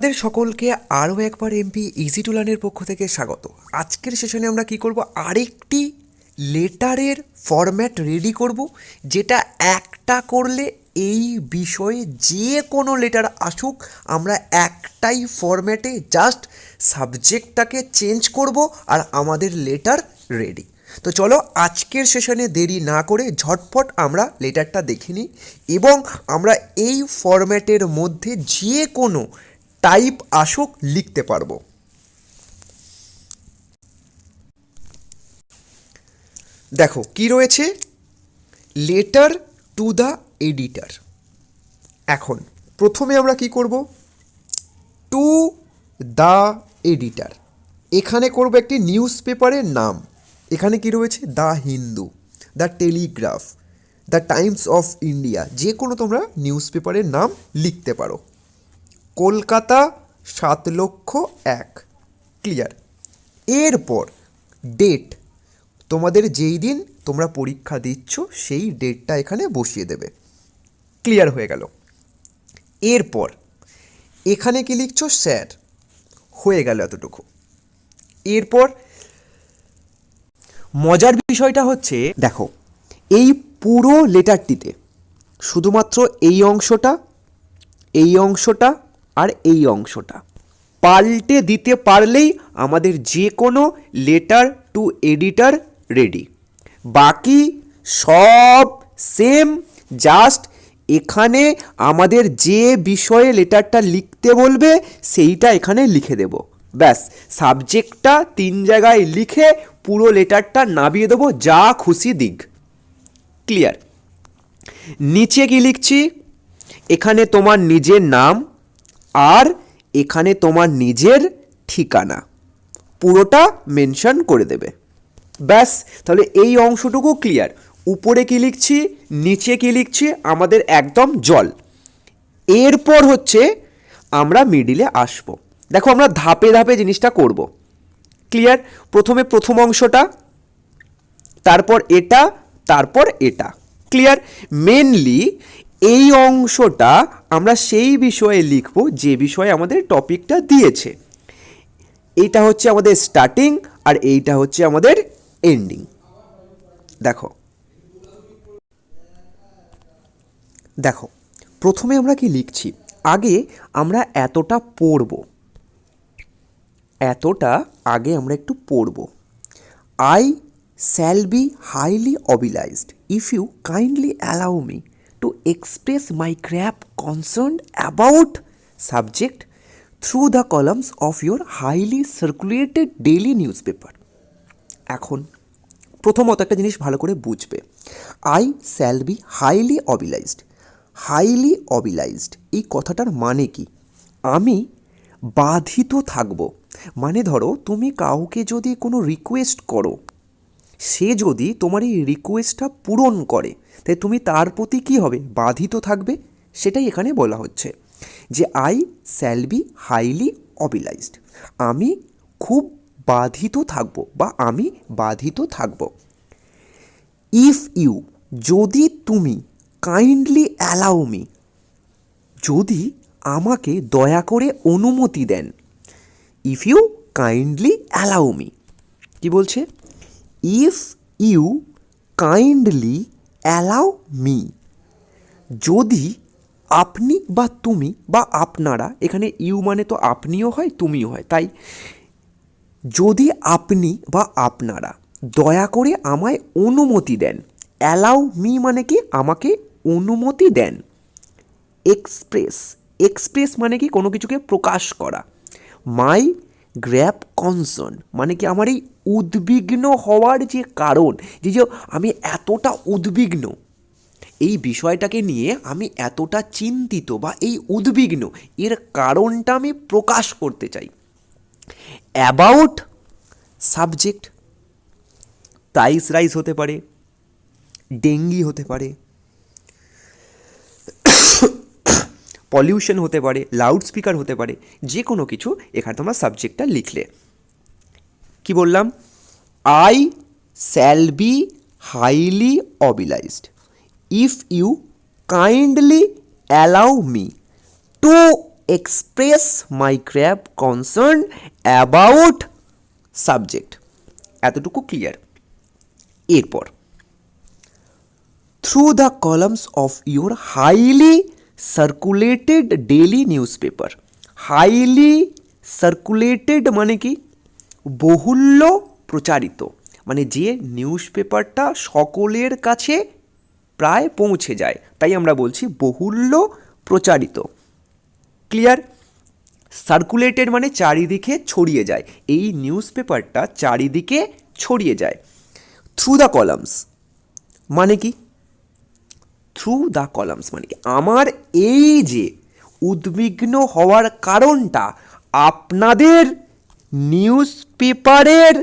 আপনাদের সকলকে আরও একবার এমপি ইজি টু লার্নের পক্ষ থেকে স্বাগত। আজকের সেশনে আমরা কি করব? আরেকটি লেটারের ফরম্যাট রেডি করব, যেটা একটা করলে এই বিষয়ে যে কোনো লেটার আসুক, আমরা একটাই ফরম্যাটে জাস্ট সাবজেক্টটাকে চেঞ্জ করব আর আমাদের লেটার রেডি তো চলো আজকের সেশনে দেরি না করে ঝটপট আমরা লেটারটা দেখে নিই এবং আমরা এই ফরম্যাটের মধ্যে যে কোনো টাইপ আসুক লিখতে পারব। দেখো, কি রয়েছে? লেটার টু দ্য এডিটার এখন, প্রথমে আমরা কি করব? টু দ্য এডিটার এখানে করব একটি নিউজ পেপারের নাম। এখানে কি রয়েছে? The Hindu the Telegraph the Times of India যে কোনো তোমরা নিউজ পেপারের নাম লিখতে পারো। কলকাতা সাত লক্ষ এক। ক্লিয়ার এরপর ডেট তোমাদের যেই দিন তোমরা পরীক্ষা দিচ্ছ, সেই ডেটটা এখানে বসিয়ে দেবে। ক্লিয়ার হয়ে গেল। এরপর এখানে কি লিখছো? স্যার হয়ে গেল এতটুকু। এরপর মজার বিষয়টা হচ্ছে, দেখো, এই পুরো লেটারটিতে শুধুমাত্র এই অংশটা এই অংশটা আর এই অংশটা। পাল্টে দিতে পারলেই আমাদের যে কোনো লেটার টু এডিটার রেডি বাকি সব সেম জাস্ট এখানে আমাদের যে বিষয়ে লেটারটা লিখতে বলবে, সেইটা এখানে লিখে দেব। ব্যাস সাবজেক্টটা তিন জায়গায় লিখে পুরো লেটারটা নামিয়ে দেবো, যা খুশি দিক। ক্লিয়ার নিচে কি লিখছি? এখানে তোমার নিজের নাম আর এখানে তোমার নিজের ঠিকানা। পুরোটা মেনশন করে দেবে। ব্যাস, তাহলে এই অংশটুকু ক্লিয়ার। উপরে কি লিখছি? নিচে কি লিখছি? আমাদের একদম জল। এরপর হচ্ছে আমরা মিডিলে আসব। দেখো, আমরা ধাপে ধাপে জিনিসটা করব। ক্লিয়ার? প্রথমে প্রথম অংশটা, তারপর এটা তারপর এটা। ক্লিয়ার? মেনলি এই অংশটা আমরা সেই বিষয়ে লিখব যে বিষয়ে আমাদের টপিকটা দিয়েছে। এইটা হচ্ছে আমাদের স্টার্টিং আর এইটা হচ্ছে আমাদের এন্ডিং। দেখো। দেখো, প্রথমে আমরা কি লিখছি? আগে আমরা এতটা পড়ব। এতটা আগে আমরা একটু পড়ব। I shall be highly obliged if you kindly allow me express my grave concern about subject through the columns of your highly circulated daily newspaper এখন প্রথমত একটা জিনিস ভালো করে বুঝবে। I shall be highly obliged highly obliged এই কথাটার মানে কি? আমি বাধিত থাকব। মানে ধরো, তুমি কাউকে যদি কোনো রিকোয়েস্ট করো সে যদি তোমার এই রিকোয়েস্টটা পূরণ করে তাই তুমি তার প্রতি কী হবে? বাধিত থাকবে? সেটাই এখানে বলা হচ্ছে যে I shall be highly obliged আমি খুব বাধিত থাকব বা আমি বাধিত থাকব। ইফ ইউ যদি তুমি কাইন্ডলি অ্যালাউ মি যদি আমাকে দয়া করে অনুমতি দেন if you kindly allow me কি বলছে? If you kindly allow me যদি আপনি বা তুমি বা আপনারা, এখানে ইউ মানে তো আপনিও হয়, তুমিও হয়, তাই যদি আপনি বা আপনারা দয়া করে আমায় অনুমতি দেন অ্যালাউ মি মানে কি? আমাকে অনুমতি দেন। এক্সপ্রেস এক্সপ্রেস মানে কি? কোনো কিছুকে প্রকাশ করা। মাই গ্র্যাপ কনসার্ন মানে কি আমার এই উদ্বিগ্ন হওয়ার যে কারণ, যে যে আমি এতটা উদ্বিগ্ন, এই বিষয়টাকে নিয়ে আমি এতটা চিন্তিত বা এই উদ্বিগ্ন, এর কারণটা আমি প্রকাশ করতে চাই। অ্যাবাউট সাবজেক্ট প্রাইস রাইস হতে পারে ডেঙ্গি হতে পারে পলিউশন হতে পারে লাউড স্পিকার হতে পারে, যে কোনো কিছু এখানে তোমরা সাবজেক্টটা লিখলে। কি বললাম? I shall be highly obliged if you kindly allow me to express my grave concern about subject এতটুকু ক্লিয়ার এরপর through the columns of your highly circulated daily newspaper highly circulated মানে কি? বহুল্য প্রচারিত। মানে যে নিউজ পেপারটা সকলের কাছে প্রায় পৌঁছে যায়, তাই আমরা বলছি বহুল্য প্রচারিত। ক্লিয়ার সার্কুলেটেড মানে চারিদিকে ছড়িয়ে যায়। এই নিউজ পেপারটা চারিদিকে ছড়িয়ে যায়। থ্রু দ্য কলামস মানে কি? থ্রু দ্য কলামস মানে কি আমার এই যে উদ্বিগ্ন হওয়ার কারণটা আপনাদের নিউজ পেপারের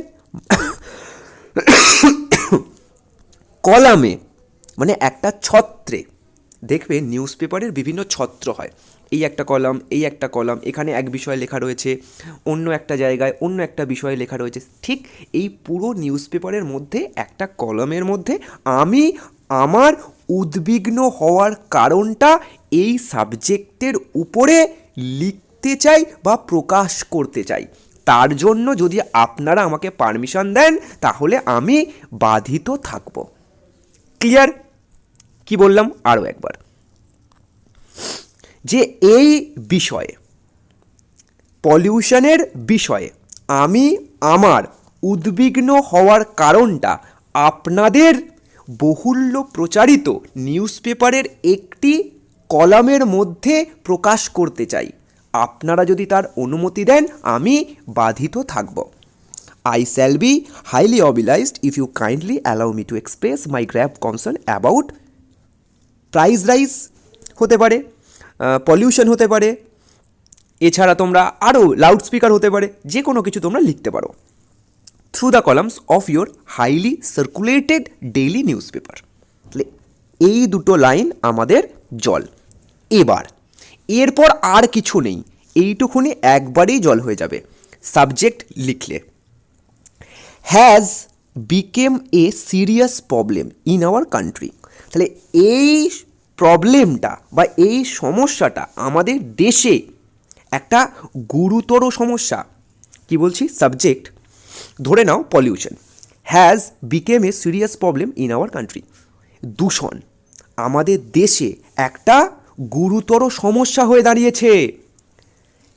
কলামে মানে একটা ছত্রে, দেখবে নিউজ পেপারের বিভিন্ন ছত্র হয়। এই একটা কলাম, এই একটা কলাম, এখানে এক বিষয় লেখা রয়েছে, অন্য একটা জায়গায় অন্য একটা বিষয় লেখা রয়েছে। ঠিক এই পুরো নিউজ পেপারের মধ্যে, একটা কলমের মধ্যে আমি আমার উদ্বিগ্ন হওয়ার কারণটা এই সাবজেক্টের উপরে লিখতে চাই বা প্রকাশ করতে চাই। তার জন্য যদি আপনারা আমাকে পারমিশন দেন, তাহলে আমি বাধিত থাকব। ক্লিয়ার? কি বললাম? আরও একবার। যে এই বিষয়ে, পলিউশনের বিষয়ে আমি আমার উদ্বিগ্ন হওয়ার কারণটা আপনাদের বহুল্য প্রচারিত নিউজ পেপারের একটি কলামের মধ্যে প্রকাশ করতে চাই। আপনারা যদি তার অনুমতি দেন, আমি বাধিত থাকব। I shall be highly obliged if you kindly allow me to express my grave concern about price rise হতে পারে পলিউশন হতে পারে। এছাড়া তোমরা আরও লাউড স্পিকার হতে পারে যে কোনো কিছু তোমরা লিখতে পারো। Through the columns of your highly circulated daily newspaper তাহলে এই দুটো লাইন আমাদের জল। এবার, এরপর আর কিছু নেই। এইটুকুনি একবারেই জল হয়ে যাবে। সাবজেক্ট লিখলে। Has become a serious problem in our country তাহলে এই প্রবলেমটা বা এই সমস্যাটা আমাদের দেশে একটা গুরুতর সমস্যা। কি বলছি? সাবজেক্ট ধরে নাও pollution has become a serious problem in our country দূষণ। আমাদের দেশে একটা গুরুতর সমস্যা হয়ে দাঁড়িয়েছে।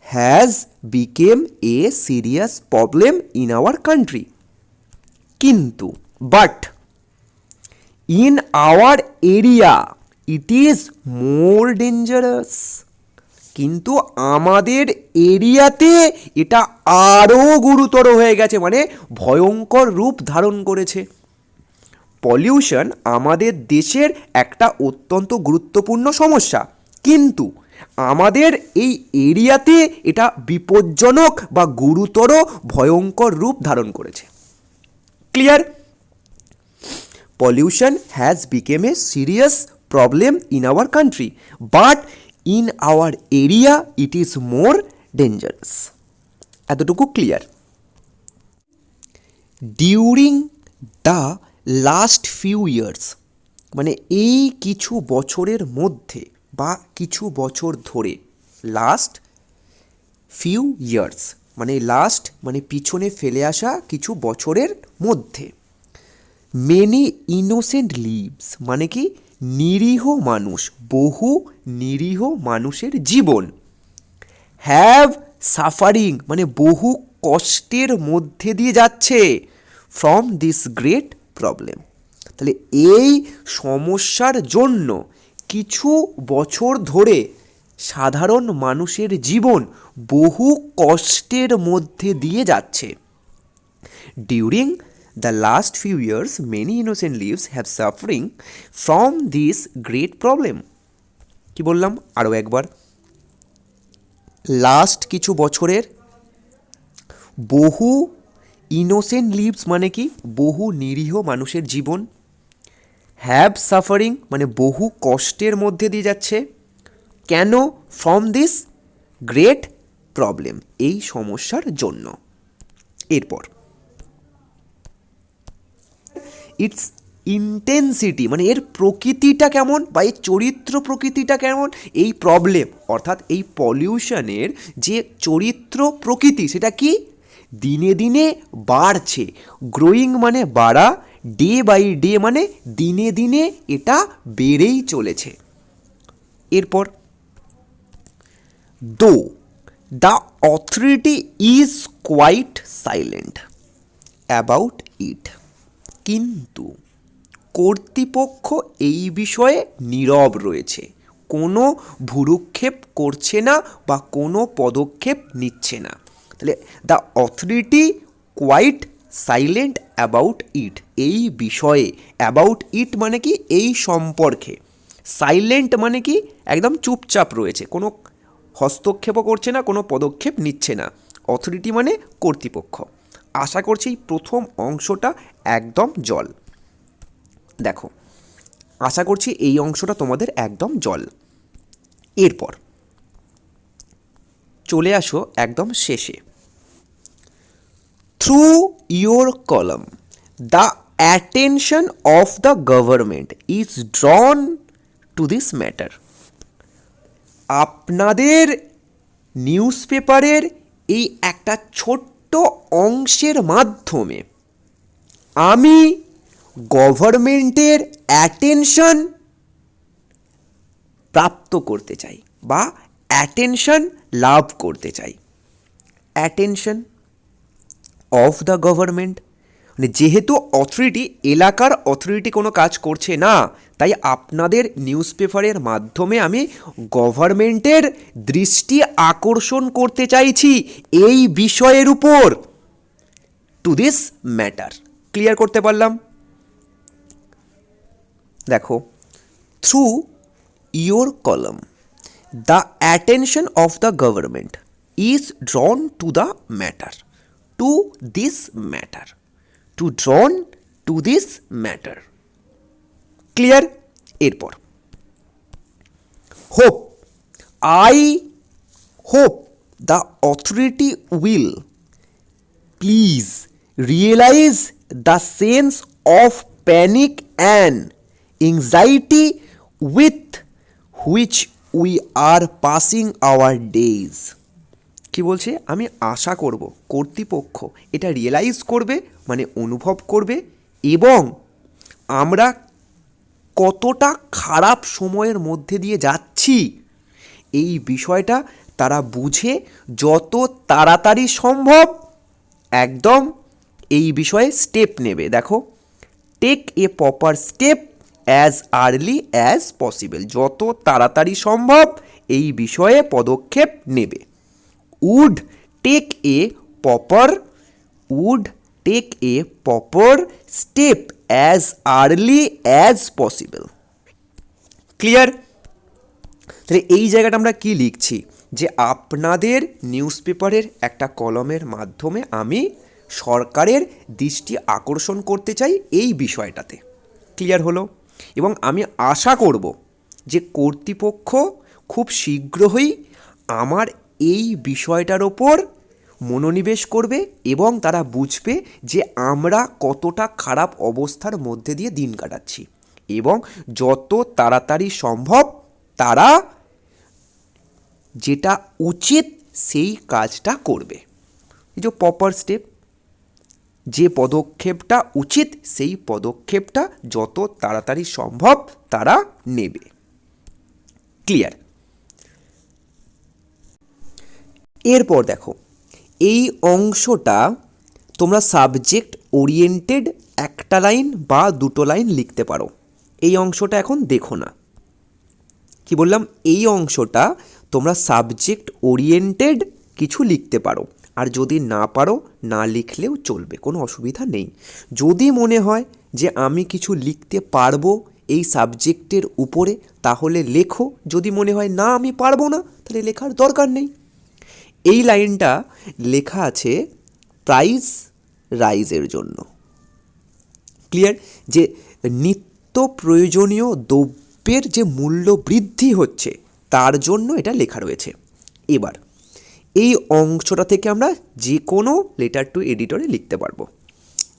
Has become a serious problem in our country কিন্তু but in our area it is more dangerous কিন্তু আমাদের এরিয়াতে এটা আরও গুরুতর হয়ে গেছে মানে ভয়ঙ্কর রূপ ধারণ করেছে। পলিউশন আমাদের দেশের একটা অত্যন্ত গুরুত্বপূর্ণ সমস্যা। কিন্তু আমাদের এই এরিয়াতে এটা বিপজ্জনক বা গুরুতর ভয়ঙ্কর রূপ ধারণ করেছে। ক্লিয়ার? পলিউশন হ্যাজ become a serious problem in our country, but in our area it is more dangerous. এতটুকু clear during the last few years মানে এই কিছু বছরের মধ্যে বা কিছু বছর ধরে লাস্ট ফিউ ইয়ার্স মানে লাস্ট মানে পিছনে ফেলে আসা কিছু বছরের মধ্যে মেনি ইনোসেন্ট লিভস মানে কি? নিরীহ মানুষ, বহু নিরীহ মানুষের জীবন। হ্যাভ সাফারিং মানে বহু কষ্টের মধ্যে দিয়ে যাচ্ছে ফ্রম দিস গ্রেট প্রবলেম তাহলে এই সমস্যার জন্য কিছু বছর ধরে সাধারণ মানুষের জীবন বহু কষ্টের মধ্যে দিয়ে যাচ্ছে। During the last few years, many innocent lives have suffering from this great problem. কি বললাম? আরও একবার। লাস্ট কিছু বছরের বহু ইনোসেন্ট লিভস মানে কি? বহু নিরীহ মানুষের জীবন হ্যাভ সাফারিং মানে বহু কষ্টের মধ্যে দিয়ে যাচ্ছে। কেন? ফ্রম দিস গ্রেট প্রবলেম এই সমস্যার জন্য। এরপর। ইটস ইন্টেন্সিটি মানে এর প্রকৃতিটা কেমন বা এর চরিত্র প্রকৃতিটা কেমন, এই প্রবলেম অর্থাৎ এই পলিউশনের যে চরিত্র প্রকৃতি, সেটা কি? দিনে দিনে বাড়ছে। গ্রোয়িং মানে বাড়া ডে বাই ডে মানে দিনে দিনে এটা বেড়েই চলেছে। এরপর though the authority is quite silent about it কিন্তু কর্তৃপক্ষ এই বিষয়ে নীরব রয়েছে। কোনো ভুরুক্ষেপ করছে না বা কোনো পদক্ষেপ নিচ্ছে না। তাহলে the authority quite silent about it এই বিষয়ে অ্যাবাউট ইট মানে কি? এই সম্পর্কে। সাইলেন্ট মানে কি? একদম চুপচাপ রয়েছে। কোনো হস্তক্ষেপও করছে না, কোনো পদক্ষেপ নিচ্ছে না। অথরিটি মানে কর্তৃপক্ষ। আশা করছি প্রথম অংশটা একদম জল। দেখো, আশা করছি এই অংশটা তোমাদের একদম জল। এরপর চলে আসো একদম শেষে। Through your column the attention of the government is drawn to this matter আপনাদের নিউজ পেপারের এই একটা ছোট্ট অংশের মাধ্যমে আমি গভর্নমেন্টের অ্যাটেনশন প্রাপ্ত করতে চাই বা অ্যাটেনশন লাভ করতে চাই। অ্যাটেনশন অফ দ্য গভর্নমেন্ট মানে যেহেতু অথরিটি এলাকার অথরিটি কোনো কাজ করছে না, তাই আপনাদের নিউজ পেপারের মাধ্যমে আমি গভর্নমেন্টের দৃষ্টি আকর্ষণ করতে চাইছি এই বিষয়ের উপর। টু দিস ম্যাটার ক্লিয়ার করতে পারলাম? দেখো through your column the attention of the government is drawn to the matter to this matter to drawn to this matter clear এরপর hope I hope the authority will please realize the sense of panic and anxiety with which we are passing our days কি বলছে আমি আশা করব কর্তৃপক্ষ এটা realise করবে মানে অনুভব করবে এবং আমরা কতটা খারাপ সময়ের মধ্যে দিয়ে যাচ্ছি, এই বিষয়টা তারা বুঝে যত তাড়াতাড়ি সম্ভব একদম এই বিষয়ে স্টেপ নেবে। দেখো take a proper step as early as possible যত তাড়াতাড়ি সম্ভব এই বিষয়ে পদক্ষেপ নেবে। Would take a proper would take a proper step as early as possible clear তাহলে এই জায়গাটা আমরা কি লিখছি? যে আপনাদের নিউজ পেপারের একটা কলমের মাধ্যমে আমি সরকারের দৃষ্টি আকর্ষণ করতে চাই এই বিষয়টাতে। ক্লিয়ার হলো? এবং আমি আশা করব যে কর্তৃপক্ষ খুব শীঘ্রই আমার এই বিষয়টার ওপর মনোনিবেশ করবে এবং তারা বুঝবে যে আমরা কতটা খারাপ অবস্থার মধ্যে দিয়ে দিন কাটাচ্ছি এবং যত তাড়াতাড়ি সম্ভব তারা যেটা উচিত সেই কাজটা করবে। এই যে প্রপার স্টেপ যে পদক্ষেপটা উচিত সেই পদক্ষেপটা যত তাড়াতাড়ি সম্ভব তারা নেবে। ক্লিয়ার এরপর দেখো এই অংশটা তোমরা সাবজেক্ট ওরিয়েন্টেড একটা লাইন বা দুটো লাইন লিখতে পারো। এই অংশটা এখন দেখো না। কি বললাম? এই অংশটা তোমরা সাবজেক্ট ওরিয়েন্টেড কিছু লিখতে পারো। আর যদি না পারো, না লিখলেও চলবে, কোনো অসুবিধা নেই। যদি মনে হয় যে আমি কিছু লিখতে পারব এই সাবজেক্টের উপরে, তাহলে লেখো। যদি মনে হয় না, আমি পারব না, তাহলে লেখার দরকার নেই। এই লাইনটা লেখা আছে প্রাইস রাইজের জন্য। ক্লিয়ার? যে নিত্য প্রয়োজনীয় দ্রব্যের যে মূল্য বৃদ্ধি হচ্ছে, তার জন্য এটা লেখা রয়েছে। এবার, এই অংশটা থেকে আমরা যে কোনো লেটার টু এডিটরে লিখতে পারব।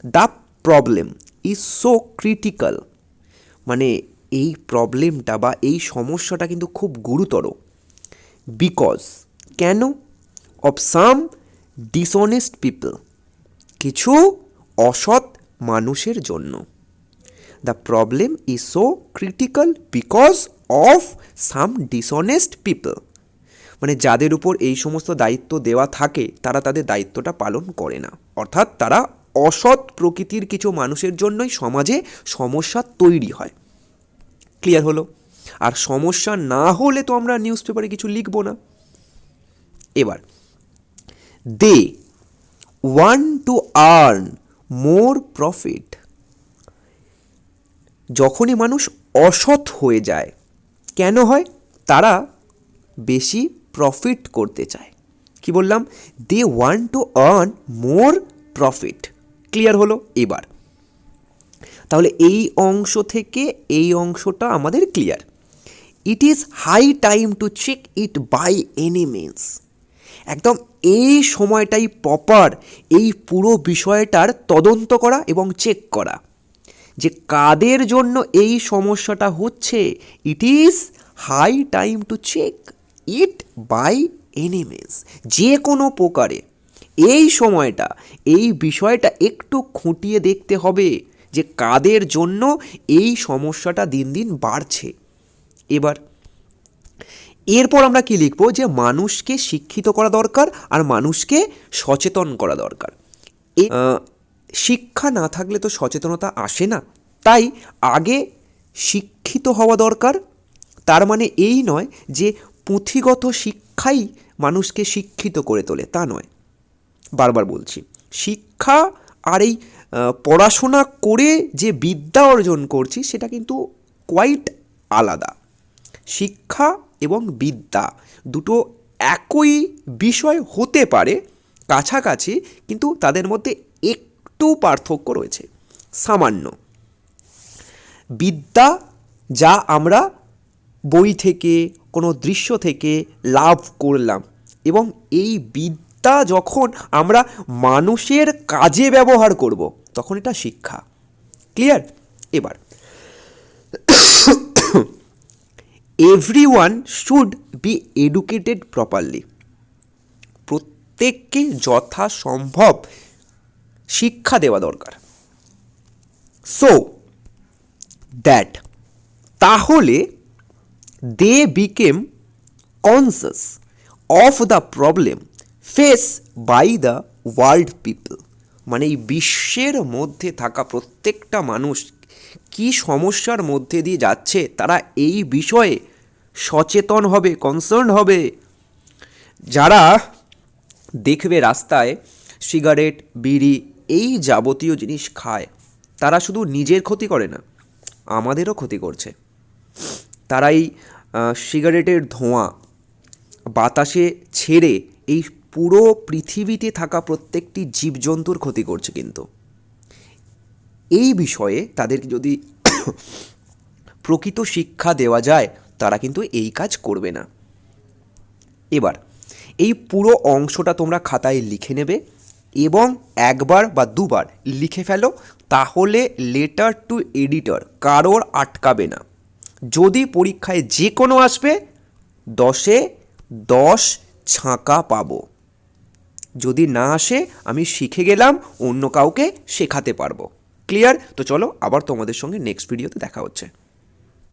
The problem is so critical মানে এই প্রবলেমটা বা এই সমস্যাটা কিন্তু খুব গুরুতর। বিকজ কেন? অফ সাম ডিসঅনেস্ট পিপল কিছু অসৎ মানুষের জন্য। The problem is so critical because of some dishonest people মানে যাদের উপর এই সমস্ত দায়িত্ব দেওয়া থাকে, তারা তাদের দায়িত্বটা পালন করে না। অর্থাৎ তারা অসৎ প্রকৃতির কিছু মানুষের জন্যই সমাজে সমস্যা তৈরি হয়। ক্লিয়ার হলো? আর সমস্যা না হলে তো আমরা নিউজ পেপারে কিছু লিখব না। এবার they want to earn more profit যখনই মানুষ অসৎ হয়ে যায়, কেন হয়? তারা বেশি প্রফিট করতে চায়। কি বললাম? They want to earn more profit clear হলো এবার। তাহলে এই অংশ থেকে এই অংশটা আমাদের clear it is high time to check it by any means একদম এই সময়টাই প্রপার এই পুরো বিষয়টার তদন্ত করা এবং চেক করা। যে কাদের জন্য এই সমস্যাটা হচ্ছে it is high time to check it by any means যে কোনো প্রকারে এই সময়টা, এই বিষয়টা একটু খুঁটিয়ে দেখতে হবে যে কাদের জন্য এই সমস্যাটা দিন দিন বাড়ছে। এবার এরপর আমরা কি লিখব? যে মানুষকে শিক্ষিত করা দরকার আর মানুষকে সচেতন করা দরকার। শিক্ষা না থাকলে তো সচেতনতা আসে না। তাই আগে শিক্ষিত হওয়া দরকার। তার মানে এই নয় যে পুঁথিগত শিক্ষাই মানুষকে শিক্ষিত করে তোলে, তা নয়। বারবার বলছি, শিক্ষা আর এই পড়াশোনা করে যে বিদ্যা অর্জন করছি, সেটা কিন্তু কোয়াইট আলাদা। শিক্ষা এবং বিদ্যা দুটো একই বিষয় হতে পারে কাছাকাছি, কিন্তু তাদের মধ্যে একটু পার্থক্য রয়েছে। সামান্য। বিদ্যা যা আমরা বই থেকে, কোনো দৃশ্য থেকে লাভ করলাম এবং এই বিদ্যা যখন আমরা মানুষের কাজে ব্যবহার করব, তখন এটা শিক্ষা। ক্লিয়ার? এবার everyone should be educated properly প্রত্যেককে যথাসম্ভব শিক্ষা দেওয়া দরকার। সো দ্যাট তাহলে they became conscious of the problem face by the world people মানে এই বিশ্বের মধ্যে থাকা প্রত্যেকটা মানুষ কি সমস্যার মধ্যে দিয়ে যাচ্ছে? তারা এই বিষয়ে সচেতন হবে কনসার্ন হবে। যারা দেখবে রাস্তায় সিগারেট বিড়ি এই যাবতীয় জিনিস খায়, তারা শুধু নিজের ক্ষতি করে না, আমাদেরও ক্ষতি করছে। তারা এই সিগারেটের ধোঁয়া বাতাসে ছেড়ে এই পুরো পৃথিবীতে থাকা প্রত্যেকটি জীবজন্তুর ক্ষতি করছে কিন্তু। এই বিষয়ে তাদেরকে যদি প্রকৃত শিক্ষা দেওয়া যায়, তারা কিন্তু এই কাজ করবে না। এবার, এই পুরো অংশটা তোমরা খাতায় লিখে নেবে এবং একবার বা দুবার লিখে ফেলো, তাহলে লেটার টু এডিটর কারোর আটকাবে না। যদি পরীক্ষায় যে কোনো আসবে, দশে দশ ছাঁকা পাবো। যদি না আসে, আমি শিখে গেলাম, অন্য কাউকে শেখাতে পারব। ক্লিয়ার তো চলো আবার তোমাদের সঙ্গে নেক্সট ভিডিওতে দেখা হচ্ছে।